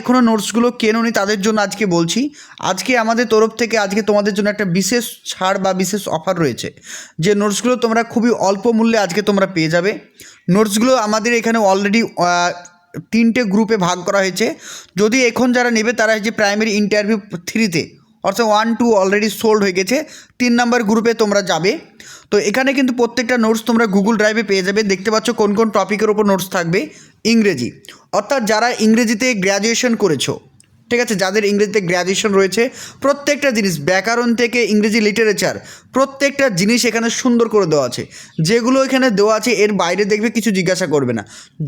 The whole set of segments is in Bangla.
এখনও নোটসগুলো কেননি তাদের জন্য আজকে বলছি। আজকে আমাদের তরফ থেকে আজকে তোমাদের জন্য একটা বিশেষ ছাড় বা বিশেষ অফার রয়েছে। যে নোটসগুলো তোমরা খুবই অল্প মূল্যে আজকে তোমরা পেয়ে যাবে। নোটসগুলো আমাদের এখানে অলরেডি তিনটে গ্রুপে ভাগ করা হয়েছে। যদি এখন যারা নেবে তারা হচ্ছে প্রাইমারি ইন্টারভিউ থ্রিতে অর্থাৎ ওয়ান টু অলরেডি সোল্ড হয়ে গেছে। তিন নাম্বার গ্রুপে তোমরা যাবে। তো এখানে কিন্তু প্রত্যেকটা নোটস তোমরা গুগল ড্রাইভে পেয়ে যাবে। দেখতে পাচ্ছ কোন কোন টপিকের ওপর নোটস থাকবে। ইংরেজি। অর্থাৎ যারা ইংরেজিতে গ্র্যাজুয়েশন করেছ, ঠিক আছে? যাদের ইংরেজিতে গ্র্যাজুয়েশন রয়েছে, প্রত্যেকটা জিনিস ব্যাকরণ থেকে ইংরেজি লিটারেচার প্রত্যেকটা জিনিস এখানে সুন্দর করে দেওয়া আছে। যেগুলো এখানে দেওয়া আছে, এর বাইরে দেখবে কিছু জিজ্ঞাসা করবে না।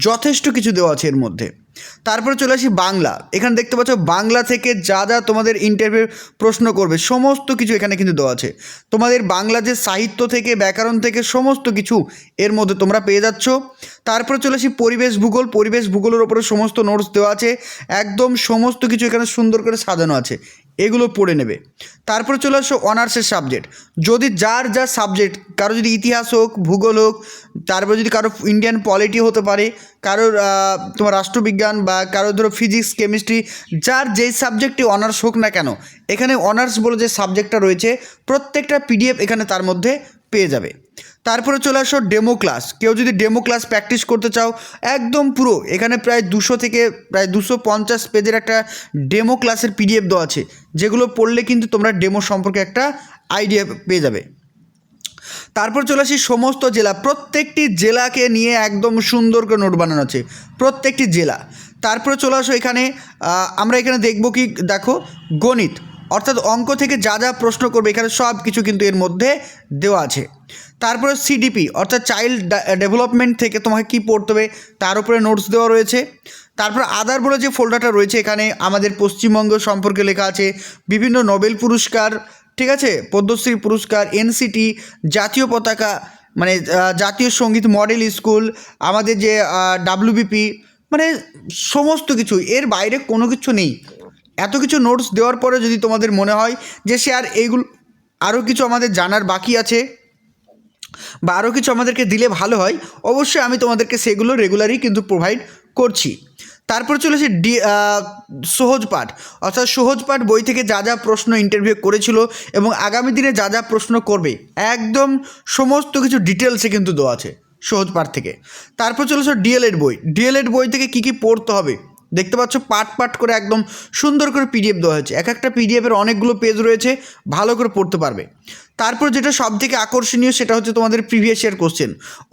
যথেষ্ট কিছু দেওয়া আছে এর মধ্যে। তারপরে চলে আসি বাংলা। এখানে দেখতে পাচ্ছ, বাংলা থেকে যা যা তোমাদের ইন্টারভিউ প্রশ্ন করবে, সমস্ত কিছু এখানে কিন্তু দেওয়া আছে। তোমাদের বাংলা যে সাহিত্য থেকে, ব্যাকরণ থেকে সমস্ত কিছু এর মধ্যে তোমরা পেয়ে যাচ্ছ। তারপরে চলে আসি পরিবেশ ভূগোল। পরিবেশ ভূগোলের ওপরে সমস্ত নোটস দেওয়া আছে। একদম সমস্ত কিছু এখানে সুন্দর করে সাজানো আছে। এগুলো পড়ে নেবে। তারপরে চলে আসো অনার্সের সাবজেক্ট। যদি যার যা সাবজেক্ট, কারও যদি ইতিহাস হোক, ভূগোল হোক, তারপর যদি কারও ইন্ডিয়ান পলিটি হতে পারে কারোর তোমার রাষ্ট্রবিজ্ঞান বা কারও ধরো ফিজিক্স, কেমিস্ট্রি, যার যেই সাবজেক্টে অনার্স হোক না কেন, এখানে অনার্স বলে যে সাবজেক্টটা রয়েছে, প্রত্যেকটা পিডিএফ এখানে তার মধ্যে পেয়ে যাবে। তারপরে চলে আসো ডেমো ক্লাস কেউ যদি ডেমো ক্লাস প্র্যাকটিস করতে চাও, একদম পুরো, এখানে প্রায় দুশো থেকে প্রায় দুশো পঞ্চাশ পেজের একটা ডেমো ক্লাসের পিডিএফ দেওয়া আছে, যেগুলো পড়লে কিন্তু তোমরা ডেমো সম্পর্কে একটা আইডিয়া পেয়ে যাবে। তারপর চলে আসি সমস্ত জেলা। প্রত্যেকটি জেলাকে নিয়ে একদম সুন্দর করে নোট বানানো আছে, প্রত্যেকটি জেলা। তারপরে চলে আসো এখানে আমরা এখানে দেখব কি, দেখো, গণিত। অর্থাৎ অঙ্ক থেকে যা যা প্রশ্ন করবে, এখানে সব কিছু কিন্তু এর মধ্যে দেওয়া আছে। তারপরে সিডিপি অর্থাৎ চাইল্ড ডেভেলপমেন্ট থেকে তোমাকে কী পড়তে হবে, তার উপরে নোটস দেওয়া রয়েছে। তারপর আদার বলে যে ফোল্ডারটা রয়েছে, এখানে আমাদের পশ্চিমবঙ্গ সম্পর্কে লেখা আছে, বিভিন্ন নোবেল পুরস্কার, ঠিক আছে? পদ্মশ্রী পুরস্কার এনসিটি জাতীয় পতাকা মানে জাতীয় সংগীত মডেল স্কুল, আমাদের যে ডাব্লিউবিপি মানে সমস্ত কিছু, এর বাইরে কোনো কিছু নেই। এত কিছু নোটস দেওয়ার পরে যদি তোমাদের মনে হয় যে, সে আর এইগুলো আরও কিছু আমাদের জানার বাকি আছে বা আরও কিছু আমাদেরকে দিলে ভালো হয়, অবশ্যই আমি তোমাদেরকে সেগুলো রেগুলারই কিন্তু প্রোভাইড করছি। তারপর চলেছে ডি সহজ পাঠ। অর্থাৎ সহজ পাঠ বই থেকে যা যা প্রশ্ন ইন্টারভিউ করেছিল এবং আগামী দিনে যা যা প্রশ্ন করবে, একদম সমস্ত কিছু ডিটেলসে কিন্তু দেওয়া আছে সহজ পাঠ থেকে। তারপর চলেছে ডিএলএড বই। ডিএলএড বই থেকে কী কী পড়তে হবে? দেখতে পাচ্ছ পাট পাট করে একদম সুন্দর করে পিডিএফ দেওয়া হয়েছে। এক একটা পিডিএফের অনেকগুলো পেজ রয়েছে, ভালো করে পড়তে পারবে। তারপর যেটা সব থেকে আকর্ষণীয় সেটা হচ্ছে তোমাদের previous year question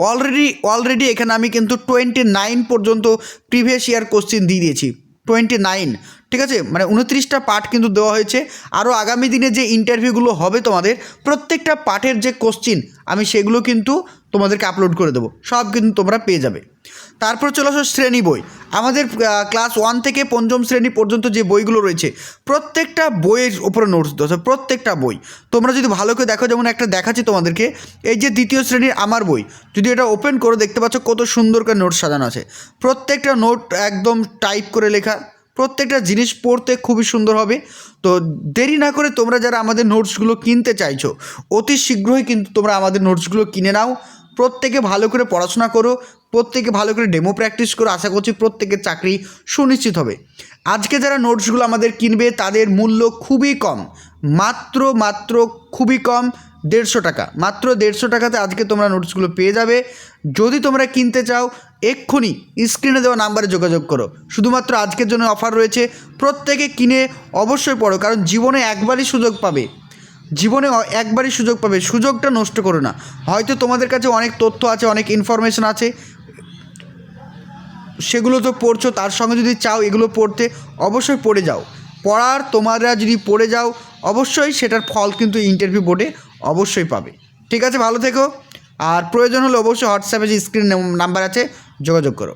already already এখানে আমি কিন্তু টোয়েন্টি নাইন পর্যন্ত প্রিভিয়াস ইয়ার কোশ্চেন দিয়ে দিয়েছি। টোয়েন্টি নাইন ঠিক আছে? মানে উনত্রিশটা পার্ট কিন্তু দেওয়া হয়েছে। আরও আগামী দিনে যে ইন্টারভিউগুলো হবে তোমাদের, প্রত্যেকটা পার্টের যে কোশ্চিন আমি সেগুলো কিন্তু তোমাদেরকে আপলোড করে দেবো। সব কিন্তু তোমরা পেয়ে যাবে। তারপর চলে আসো শ্রেণি বই। আমাদের ক্লাস ওয়ান থেকে পঞ্চম শ্রেণি পর্যন্ত যে বইগুলো রয়েছে, প্রত্যেকটা বইয়ের উপরে নোটস দেওয়া প্রত্যেকটা বই। তোমরা যদি ভালো করে দেখো, যেমন একটা দেখাচ্ছি তোমাদেরকে, এই যে দ্বিতীয় শ্রেণির আমার বই, যদি এটা ওপেন করে দেখতে পাচ্ছ, কত সুন্দর করে নোট সাজানো আছে। প্রত্যেকটা নোট একদম টাইপ করে লেখা প্রত্যেকটা জিনিস পড়তে খুবই সুন্দর হবে। তো দেরি না করে তোমরা যারা আমাদের নোটসগুলো কিনতে চাইছো, অতি শীঘ্রই কিন্তু তোমরা আমাদের নোটসগুলো কিনে নাও। প্রত্যেকে ভালো করে পড়াশোনা করো, প্রত্যেকে ভালো করে ডেমো প্র্যাকটিস করো। আশা করছি প্রত্যেকের চাকরি সুনিশ্চিত হবে। আজকে যারা নোটসগুলো আমাদের কিনবে, তাদের মূল্য খুবই কম। মাত্র মাত্র খুবই কম দেড়শো টাকা। মাত্র দেড়শো টাকাতে আজকে তোমরা নোটসগুলো পেয়ে যাবে। যদি তোমরা কিনতে চাও এক্ষুনি স্ক্রিনে দেওয়া নাম্বারে যোগাযোগ করো। শুধুমাত্র আজকের জন্য অফার রয়েছে, প্রত্যেকে কিনে অবশ্যই পড়ো, কারণ জীবনে একবারই সুযোগ পাবে। জীবনে একবারই সুযোগ পাবে, সুযোগটা নষ্ট করো না। হয়তো তোমাদের কাছে অনেক তথ্য আছে, অনেক ইনফরমেশন আছে, সেগুলো তো পড়ছো, তার সঙ্গে যদি চাও এগুলো পড়তে অবশ্যই পড়ে যাও। পড়ার তোমরা যদি পড়ে যাও, অবশ্যই সেটার ফল কিন্তু ইন্টারভিউ বোর্ডে অবশ্যই পাবে। ঠিক আছে, ভালো থেকো। আর প্রয়োজন হলে অবশ্যই হোয়াটসঅ্যাপে যে স্ক্রিন নাম্বার আছে যোগাযোগ করো।